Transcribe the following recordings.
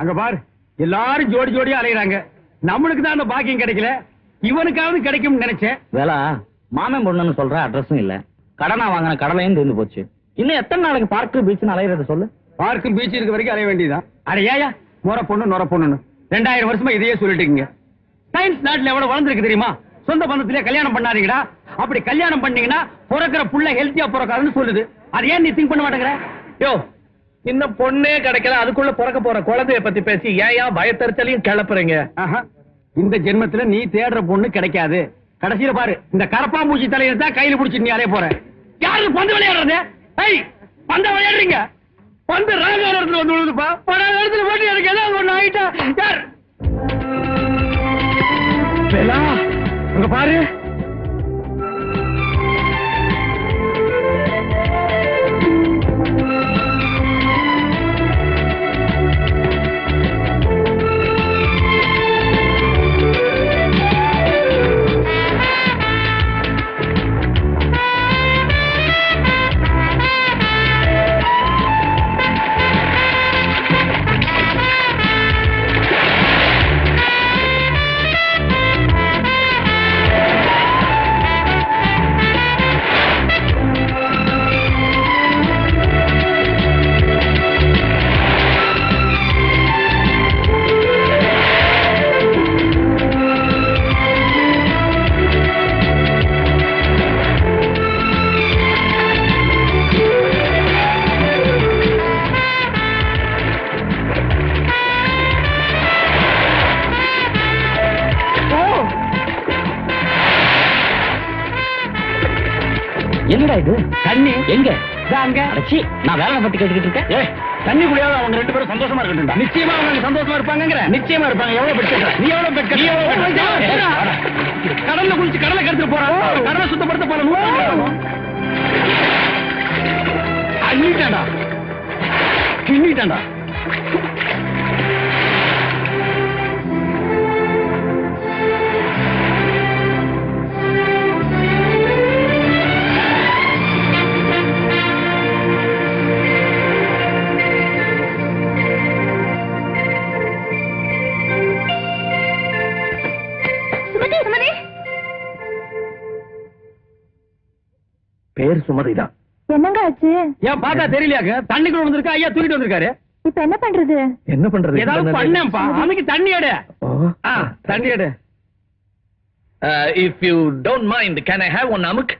அங்க பாரு எல்லாரும் ஜோடி ஜோடியா அலையறாங்க. நம்மளுக்கு தான் அந்த பாக்கியம் கிடைக்கல. இவனுக்காவது கிடைக்கும்னு நினைச்சேன். வேலா மாமன் பொண்ணுன்னு சொல்ற அட்ரஸும் இல்ல. கடனா வாங்கின கடலையும் தீர்ந்து போச்சு. இன்னும் எத்தனை நாளைக்கு பார்க்கு பீச்னு அலையிறத சொல்லு? பார்க்கும் பீச் இருக்க வரைக்கும் அலைய வேண்டியதுதான். அட ஏயா முறை பொண்ணு நுற பொண்ணுன்னு. ரெண்டாயிரம் வருஷமா இதையே சொல்லிட்டு சயின்ஸ் நாட்டுல எவ்வளவு வளர்ந்துருக்கு தெரியுமா? சொந்த பந்தத்திலே கல்யாணம் பண்ணாதீங்கடா. அப்படி கல்யாணம் பண்ணீங்கன்னா பிறக்கிற புள்ள ஹெல்த்தியா பிறக்காதுன்னு சொல்லுது. அது ஏன் நீ திங்க் பண்ண மாட்டேங்கிற? யோ இன்னும் பொண்ணே கிடைக்கல அதுக்குள்ள பிறக்க போற குழந்தைய பத்தி பேசி ஏன் ஏன் பயத்தறிச்சலையும் கிளப்புறீங்க? ஆஹா. இந்த ஜென்மத்துல நீ தேடுற பொண்ணு கிடைக்காது. கடைசியில பாரு இந்த கரப்பாம்பூச்சி தலையில தான் கையில புடிச்சு நீ அலைய போற. யாரு பந்து விளையாடுறது? ஐய் பந்த விளையாடுறீங்க. பந்து ராக இடத்துல வந்து விழுதுப்பா பல இடத்துல போட்டு எனக்கு ஏதாவது ஒண்ணு ஆயிட்டா யார்? அங்க பாரு. என்னடா இது? தண்ணி. எங்க? அங்க. அடச்சி நான் வேலை பத்தி கேட்டுக்கிட்டு இருக்கேன். தண்ணி குடியாத அவங்க ரெண்டு பேரும் சந்தோஷமா இருக்கட்டும் நிச்சயமா அவங்க சந்தோஷமா இருப்பாங்கங்கிற. நிச்சயமா இருப்பாங்க. எவ்வளவு பெட் கட்டுற? நீ எவ்வளவு பெட் கட்டுற? நீ எவ்வளவு கடல்ல குளிச்சு கடலை கெடுத்து போறான் கடலை சுத்தப்படுத்த போறான் அள்ளிட்டாண்டா கிண்ணிட்டாண்டா பேர் சுமதிதான். என்னங்க ஆச்சு ஏன் பார்த்தா தெரியலையாங்க தண்ணிக்குள்ள வந்திருக்கா ஐயா தூக்கிட்டு வந்திருக்காரு. இப்ப என்ன பண்றது? என்ன பண்றது? ஏதாவது பண்ணேன்ப்பா. அமைக்கு தண்ணி எடு. ஆ, தண்ணி எடு. If you don't mind can I have one அமுக்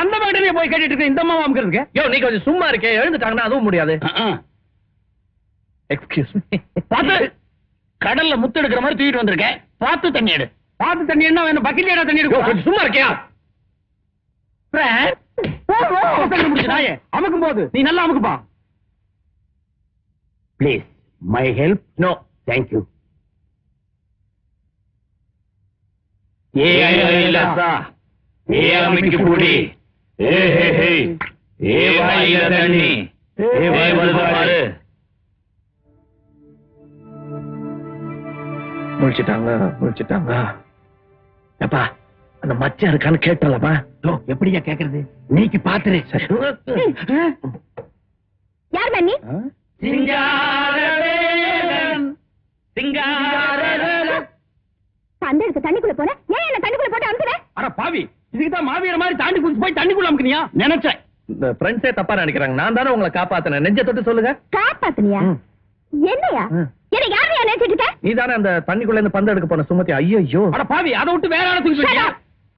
அந்த மாதிரி போய் கேட்டுட்டு இருக்க இந்த அம்மா அமுக்கிறதுக்கு. யோ நீ கொஞ்சம் சும்மா இருக்கே. எழுந்துட்டாங்கன்னா அதுவும் முடியாது. எக்ஸ்கியூஸ் மீ பார்த்து. கடல்ல முத்து எடுக்கிற மாதிரி தூக்கிட்டு வந்திருக்கேன் பார்த்து தண்ணி எடு. பார்த்து தண்ணி என்ன வேணும்? பக்கெட் தண்ணி எடுக்கும் சும்மா இருக்கியா? அமுக்கும் போது நீ நல்லா அமுக்குப்பா. Please my help no thank you ஏ ஐலசா ஏ அமிக்கு புடி ஏ ஹே ஹே. ஏ வாயில தண்ணி ஏ வாய் வருது பாரு முடிச்சிட்டாங்க முடிச்சிட்டாங்க அப்பா. அந்த மச்சான் இருக்கான்னு கேட்டலப்பா எப்படியா கேக்குறது? நீக்கு பாத்துரு. யார் சிங்காரவேலன். பந்தெடுத்து தண்ணிக்குள்ள போன ஏன் என்ன தண்ணிக்குள்ள போட்டு அமுக்குற? அட பாவி இதுக்கு தான் மாவீர மாதிரி தாண்டி குதிச்சு போய் தண்ணிக்குள்ள அமுக்குனியா? நினைச்சேன். இந்த ஃப்ரெண்ட்ஸே தப்பா நினைக்கிறாங்க. நான் தானே உங்களை காப்பாத்தினேன். நெஞ்ச தொட்டு சொல்லுங்க. காப்பாத்துனியா. என்னையா. என்ன யாரையா நினைச்சிட்டு இருக்க? நீ தானே அந்த தண்ணிக்குள்ள இருந்து பந்து எடுக்க போன சுமதி. ஐயோ அட பாவி அதை விட்டு வேற ஆளை தூக்கி.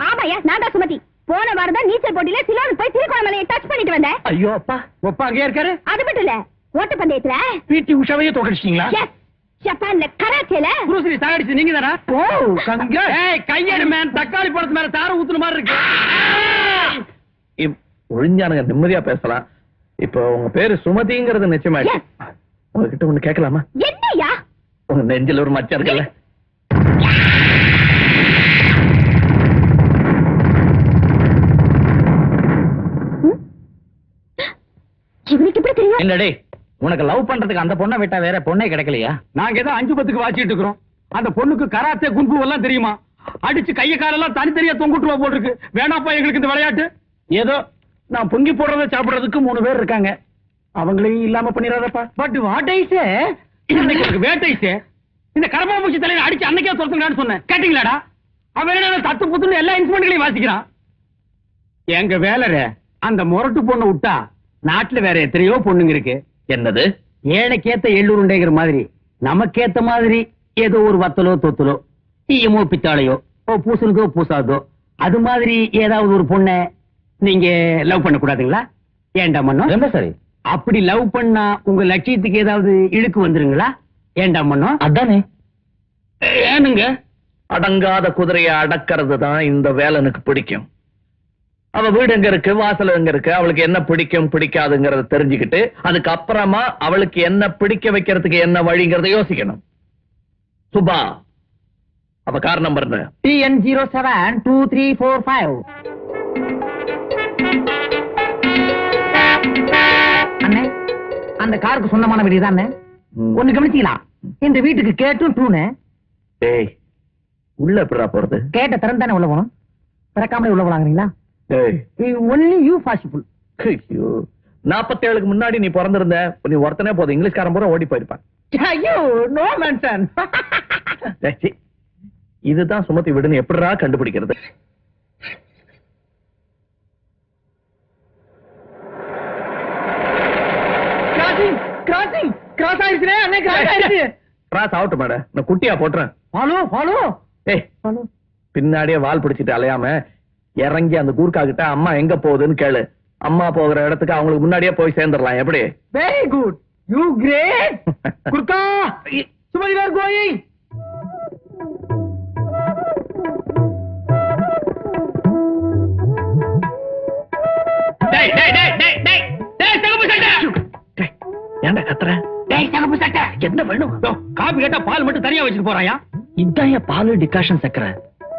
ஆமாயா நான் தான் சுமதி. போன வாரம் தான் நீச்சல் போட்டியில சிலோன் போய் திருக்கோணமலையை டச் பண்ணிட்டு வந்தேன். ஐயோ அப்பா. ஒப்பா அங்கேயே இருக்காரு? அது மட்டும் இல்ல ஓட்டப்பந்தயத்துல. பிடி உஷாவையே தோக்கடிச்சிட்டீங்களா? ஜப்பான்ல கராச்சேல. குருஸ்ரீ சாகடிச்சு நீங்க தானா? ஓ கங்க. ஏய் கையெடு மேன் தக்காளி பழத்து மேல தார ஊத்துன மாதிரி இருக்கு. ஒழிஞ்சானுங்க நிம்மதியா பேசலாம். இப்போ உங்க பேரு சுமதிங்கிறது நிச்சயமாயிடுச்சு. உங்ககிட்ட ஒண்ணு கேட்கலாமா? என்னையா உங்க நெஞ்சில ஒரு மச்சம் இருக்குல்ல. இவனுக்கு எப்படி தெரியும்? என்னடே உனக்கு லவ் பண்றதுக்கு அந்த பொண்ணை விட்டா வேற பொண்ணே கிடைக்கலையா? நாங்க ஏதோ அஞ்சு பத்துக்கு வாச்சிட்டு இருக்கிறோம். அந்த பொண்ணுக்கு கராத்தே குன்பு எல்லாம் தெரியுமா? அடிச்சு கைய காலெல்லாம் தனித்தனியா தொங்குட்டுவா போட்டிருக்கு. வேணாப்பா எங்களுக்கு இந்த விளையாட்டு. ஏதோ நான் பொங்கி போடுறத சாப்பிடுறதுக்கு மூணு பேர் இருக்காங்க. அவங்களையும் இல்லாம பண்ணிடாதப்பா. பட் வாட் ஐ சே இன்னைக்கு வேட்டைச்சு இந்த கரப்பாம்பூச்சி தலையில அடிச்சு அன்னைக்கே துரத்துங்கடான்னு சொன்னேன். கேட்டீங்களாடா? அவன் என்ன தத்து புத்துன்னு எல்லா இன்ஸ்ட்ருமெண்ட்களையும் வாசிக்கிறான். எங்க வேலர அந்த முரட்டு பொண்ணு விட்டா நாட்டுல வேற எத்தனையோ பொண்ணுங்க இருக்கு. என்னது? ஏழைக்கேத்த எள்ளுருண்டைங்கிற மாதிரி. நமக்கேத்த மாதிரி ஏதோ ஒரு வத்தலோ தொத்தலோ ஈயமோ பித்தாளையோ ஓ பூசணுதோ பூசாதோ. அது மாதிரி ஏதாவது ஒரு பொண்ணை நீங்க லவ் பண்ண கூடாதுங்களா ஏண்டா மண்ணோ ரொம்ப சரி? அப்படி லவ் பண்ணா உங்க லட்சியத்துக்கு ஏதாவது இழுக்கு வந்துருங்களா? ஏண்டா மண்ணோ அதானே. ஏனுங்க? அடங்காத குதிரையை அடக்கிறது தான் இந்த வேலனுக்கு பிடிக்கும். அவ வீடு எங்க இருக்கு? வாசல் எங்க இருக்கு? அவளுக்கு என்ன பிடிக்கும் பிடிக்காதுங்கறத தெரிஞ்சுக்கிட்டு அதுக்கு அப்புறமா அவளுக்கு என்ன பிடிக்க வைக்கிறதுக்கு என்ன வழிங்கறத யோசிக்கணும். சுபா அவ car number T N zero seven two three four five அண்ணே அந்த காருக்கு சொந்தமான வீடு தான் ஒண்ணு கவனிச்சீங்களா? இந்த வீட்டுக்கு கேட்டும் டூனு டேய் உள்ள எப்படிடா போறது? கேட்ட திறந்தானே உள்ள போகணும்? திறக்காமலே உள்ள போலாங்கிறீங்களா? ஒன்லி யூ பாசிபிள் ஐயோ. நாப்பத்தேழுக்கு முன்னாடி நீ பிறந்திருந்த நீ ஒருத்தனே போதும். இங்கிலீஷ்காரன் பூரா ஓடி போயிருப்பான். இதுதான் சுமத்தி விடுன்னு எப்படிடா கண்டுபிடிக்கிறது? குட்டியா போட்டுறேன். பின்னாடியே வால் பிடிச்சிட்டு அலையாம இறங்கி அந்த கூர்க்கா கிட்ட அம்மா எங்க போகுதுன்னு கேளு. அம்மா போகிற இடத்துக்கு அவங்களுக்கு முன்னாடியே போய் சேர்ந்துடலாம். எப்படி? Very good you great Gurkha! Sumathi where going ஏன்டா கத்துற? டேய் சட்டை! என்ன வேணும்? காபி கேட்டா பால் மட்டும் தனியா வச்சுட்டு போறாயா? இதான் பால் டிகாஷன் சக்கரை.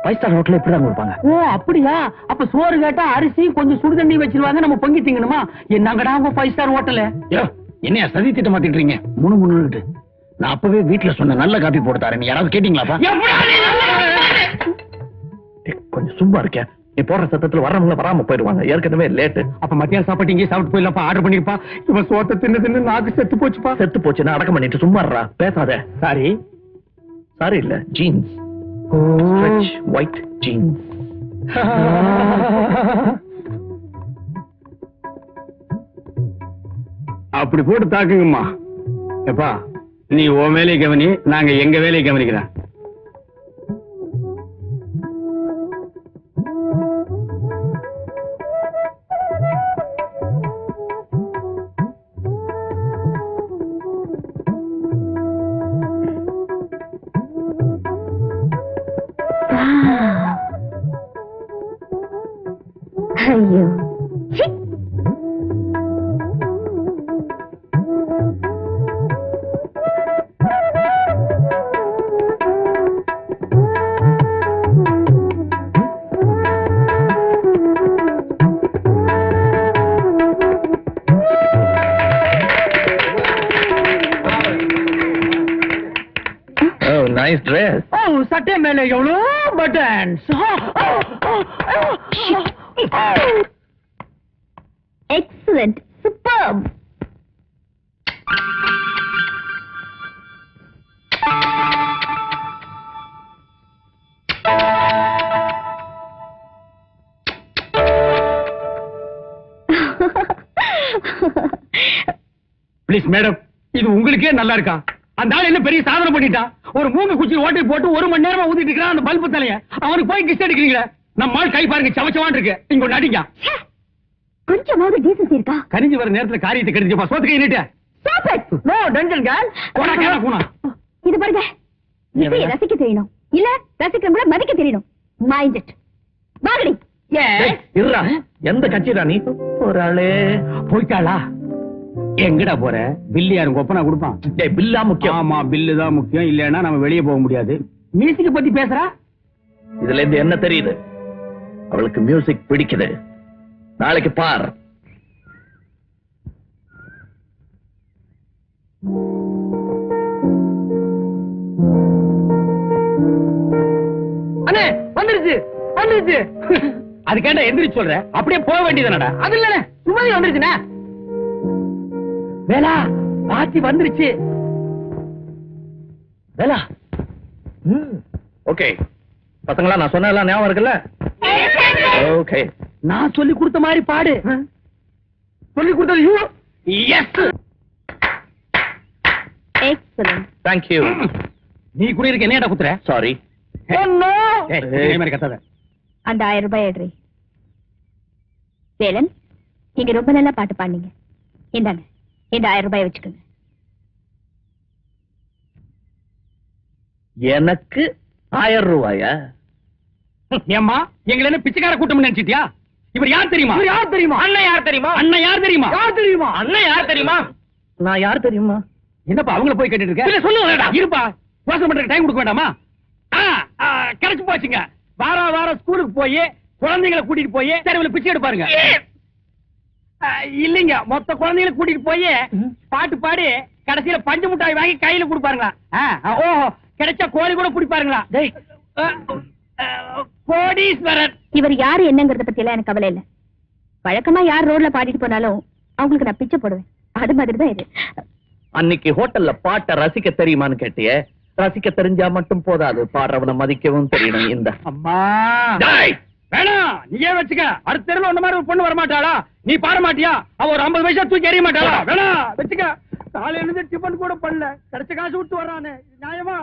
ஃபைவ் ஸ்டார் ஹோட்டல்ல இப்படி தான் கொடுப்பாங்க. ஓ அப்படியா? அப்ப சோறு கேட்டா அரிசி கொஞ்சம் சுடு தண்ணி வச்சிருவாங்க நம்ம பொங்கி திங்கணுமா? என்னங்கடா உங்க ஃபைவ் ஸ்டார் ஹோட்டல். என்னையா சதி திட்டம் மாத்திட்டுறீங்க முணு முணுட்டு நான் அப்பவே வீட்டுல சொன்ன நல்ல காப்பி போட்டு தரேன். நீ யாராவது கேட்டீங்களாப்பா? டேய், கொஞ்சம் சும்மா இருக்க நீ போடுற சத்தத்துல வர்றவங்க வராம போயிடுவாங்க. ஏற்கனவே லேட்டு அப்ப மத்தியானம் சாப்பாட்டு இங்கே சாப்பிட்டு போயிடலாம்ப்பா. ஆர்டர் பண்ணிருப்பா இவன் சோத்த தின்னு தின்னு நாக்கு செத்து போச்சுப்பா. செத்து போச்சுன்னா அடக்கம் பண்ணிட்டு சும்மா இருடா. பேசாத. சாரி. சாரி இல்ல. ஜீன்ஸ் ஒயிட் ஜீன்ஸ் அப்படி போட்டு தாக்குங்கம்மா. எப்பா நீ உன் வேலையை கவனி நாங்க எங்க வேலையை கவனிக்கிறேன் நைஸ் ட்ரெஸ் ஓ சட்டை மேல எவ்வளோ buttons excellent super please madam இது உங்களுக்கே நல்லா இருக்கா? அந்த ஆள் என்ன பெரிய சாதனை பண்ணிட்டான் ஒரு மூணு குச்சி ஓட்டை போட்டு ஒரு மணி நேரமா ஊத்திட்டு இருக்கான் அந்த பல்பு தலைய. அவனுக்கு போய் கிஸ் அடிக்கிறீங்களே நம்ம ஆள் கை பாருங்க சவச்சவான் இருக்கு. இங்க ஒண்ணு அடிங்க. கொஞ்சமாவது டீசன்சி இருக்கா? கரிஞ்சு வர நேரத்துல காரியத்தை கடிஞ்சப்பா சோத்து கை நீட்ட Stop it. No dungeon girl கூனா இது பாருங்க. இசையை ரசிக்க தெரியணும். இல்ல ரசிக்கிறவங்கள மதிக்க தெரியணும். மைண்ட் இட் இருடா. எந்த கட்சிடா நீ? ஒரு ஆளே. போயிட்டாளா? எங்கடா போற? பில்லு யாரும் கொப்பனா கொடுப்பான். டேய் பில்லா முக்கியம். ஆமா பில்லு தான் முக்கியம். இல்லைன்னா நம்ம வெளியே போக முடியாது. மியூசிக் பத்தி பேசுறா? இதுல இருந்து என்ன தெரியுது? அவளுக்கு மியூசிக் பிடிக்குது. நாளைக்கு பார். அண்ணே வந்துருச்சு. வந்துருச்சு. அதுக்கேண்டா எந்திரிச்சு சொல்ற? அப்படியே போக வேண்டியதுனடா அது இல்லண்ணே சுமதி வந்துருச்சுண்ணே. வேலா பாத்தி வந்துருச்சு. வேலா. ஓகே. பசங்களா நான் சொன்னதெல்லாம் ஞாபகம் இருக்குல்ல? ஓகே. நான் சொல்லி கொடுத்த மாதிரி பாடு. சொல்லி கொடுத்தது யூ எஸ் எக்ஸலன்ட் தேங்க்யூ நீ கூட இருக்க என்னடா குத்துற? சாரி ஏய், இதே மாதிரி கத்தாத. அந்த ஆயிரம் ரூபாய் எடுறி வேலன் நீங்க ரொம்ப நல்லா பாட்டு பாடுனீங்க. இந்தாங்க. இந்த ஆயிரம் ரூபாய் வச்சுக்கோங்க. எனக்கு ஆயிரம் ரூபாயா? ஏம்மா எங்களை என்ன பிச்சைக்கார கூட்டம் நினைச்சிட்டியா? இவர் யார் தெரியுமா? இவர் யார் தெரியுமா? அண்ணன் யார் தெரியுமா? அண்ணன் யார் தெரியுமா? யார் தெரியுமா? அண்ணன் யார் தெரியுமா? நான் யார் தெரியுமா? என்னப்பா அவங்கள போய் கேட்டுட்டு இருக்க? இல்ல சொல்லுங்க இருப்பா. யோசனை பண்றதுக்கு டைம் கொடுக்க வேண்டாமா? கிடைச்சு போச்சுங்க. வார வாரம் ஸ்கூலுக்கு போய் குழந்தைங்களை கூட்டிட்டு போய் தெருவில் பிச்சை எடுப்பாருங்க. இல்லைங்க. மொத்த குழந்தைகளை கூட்டிட்டு போய் பாட்டு பாடி கடைசியில பஞ்சு மிட்டாய் வாங்கி கையில கொடுப்பாருங்களா? ஓஹோ கிடைச்சா கோழி கூட பிடிப்பாருங்களா? கோடீஸ்வரர். இவர் யாரு என்னங்கறத பத்தி எல்லாம் எனக்கு கவலை இல்ல. வழக்கமா யார் ரோட்ல பாடிட்டு போனாலும் அவங்களுக்கு நான் பிச்சை போடுவேன். அது மாதிரி தான் இது. அன்னைக்கு ஹோட்டல்ல பாட்டை ரசிக்க தெரியுமான்னு கேட்டியே? ரசிக்க தெரிஞ்சா மட்டும் போதாது. பாடுறவனை மதிக்கவும் தெரியணும் இந்த. அம்மா. வேணாம். நீயே வச்சுக்க. அடுத்த தெருவில் ஒண்ணு மாதிரி ஒரு பொண்ணு வரமாட்டாளா? நீ பாட மாட்டியா அவ ஒரு ஐம்பது வயசா தூக்கி எறிய மாட்டாளா? வேணாம். வச்சுக்க. காலையில இருந்து டிஃபன் கூட பண்ணல. கிடைச்ச காசு விட்டு வர்றானே. நியாயமா?